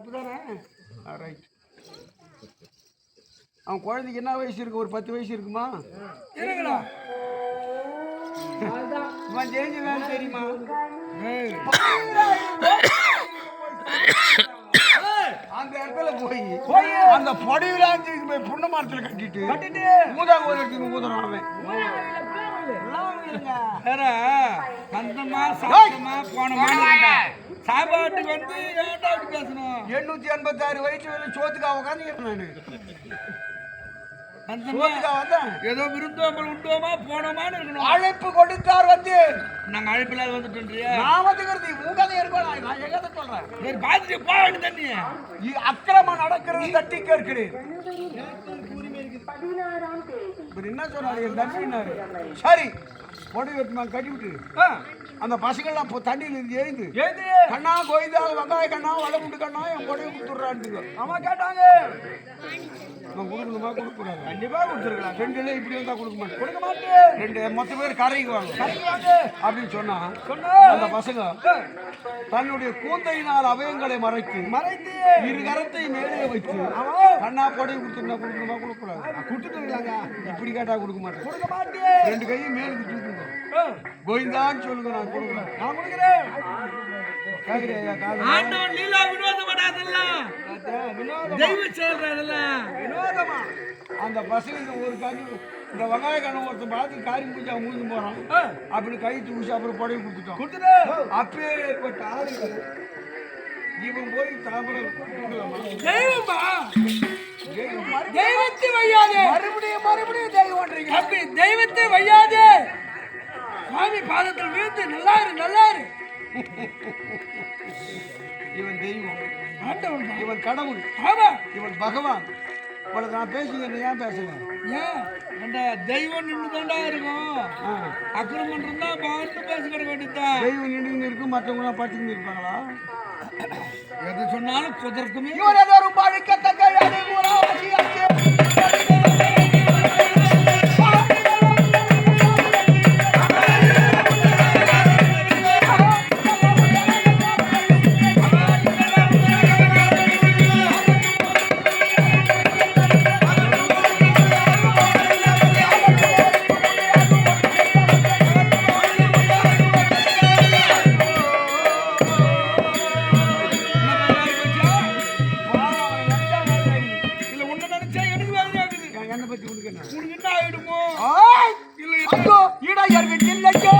அப்படிதானே ரைட் அவன் குழந்தைக்கு என்ன வயசு இருக்கு? ஒரு பத்து வயசு இருக்குமா? இருக்குடா. வேலை தெரியுமா? அந்த இடத்துல போய் போய். அந்த பொடிவிலாஞ்சி போய் புண்ண மரத்துல கட்டிட்டு கட்டிட்டு. ஊதாக ஒரு இடத்துக்கு ஊதுறான் அவன். வேற. வந்தமா சாப்பிட்டோமா போனோமா சாப்பாட்டுக்கு வந்து ஏன்டா அப்படி பேசணும் எண்ணூத்தி எண்பத்தி ஆறு வயசு வரை சோத்துக்கா உட்காந்துக்கிறேன் நான். ஏதோ விருந்தோம்பல் உண்டோமா போனோமான்னு இருக்கணும். அழைப்பு கொடுத்தார் வந்து. நாங்க நான் வந்துக்கிறது உங்க கதை இருக்கணும் நான் எங்க சொல்றேன். சரி பார்த்துட்டு போக வேண்டிய தண்ணி இ- அக்கிரமம் நடக்கிறது தட்டி கேட்கிறேன். இவர் என்ன சொன்னாரு? என் தம்பினாரு சரி பொடி வெட்டுமா கட்டி விட்டு அந்த பசங்கள்லாம் தண்ணியில் இருந்து எழுந்து கண்ணா கோயிந்தா வெங்காய கண்ணா வளமுண்டு கண்ணா என் கொடையை கொடுத்துட்றான்ட்டுங்க அம்மா கேட்டாங்க. நான் கொடுக்கணுமா கொடுக்கூடாது கண்டிப்பா கொடுத்துருக்கலாம். ரெண்டுல இப்படி வந்தா கொடுக்க மாட்டேன். கொடுக்க மாட்டேன். ரெண்டு மொத்த பேர் கரைக்கு வாங்க. அப்படின்னு சொன்னா சொன்னா. அந்த பசங்க தன்னுடைய கூந்தையினால் அவயங்களை மறைத்து மறைத்து. இரு கரத்தை மேலே வைத்து கண்ணா கொடை கொடுத்துருந்தா கொடுக்கணுமா? கொடுக்கூடாது கொடுத்துருக்காங்க இப்படி கேட்டா கொடுக்க மாட்டேன். கொடுக்க மாட்டேன். ரெண்டு கையும் மேலுக்கு தூக்குங்க கோவிந்தான்னு சொல்லுங்க நான் கொடுக்குறேன். நான் கொடுக்குறேன். ஆண்டவன் லீலா தெய்வ செயல்ற அதெல்லாம் வினோதமா அந்த பசங்க ஒரு காரி இந்த வெங்காய கண்ணை ஒருத்தன் பார்த்து காரி பூஜா மூஞ்சி போறான். ஆ, அப்படின்னு கை தூசி அப்புறம் புடவை கொடுத்துட்டோம். கொடுத்துரு அப்பேற்பட்ட ஆளுங்க இவன் போய் தாமரை கொடுக்கலாமா? தெய்வமா தெய்வம் மறு- தெய்வத்தை வையாதே. மறுபடியும் மறுபடியும் தெய்வம்ன்றீங்க தம்பி தெய்வத்தை வையாதே. சுவாமி பாதத்தில் வீழ்ந்து நல்லாரு நல்லாரு. இவன் தெய்வம். ஆண்டவன். இவன் கடவுள். ஆமா. இவன் பகவான். இவளை நான் பேசுகிறேன் ஏன் பேசுவேன் ஏன்? அந்த தெய்வம் நின்று தாண்டா இருக்கும். ஆ. அக்கிரமம் இருந்தா பார்த்து பேசி கிடக்க வேண்டியதுதான். தெய்வம் நின்று இருக்கும் மற்றவங்க படுத்துக்கிட்டு இருப்பாங்களா? எது சொன்னாலும் குதர்க்குமே இவர் ஏதோ அச்சி உனக்கு என்ன ஆயிடுமோ இல்லை ஈடா யாருக்கு இல்லையோ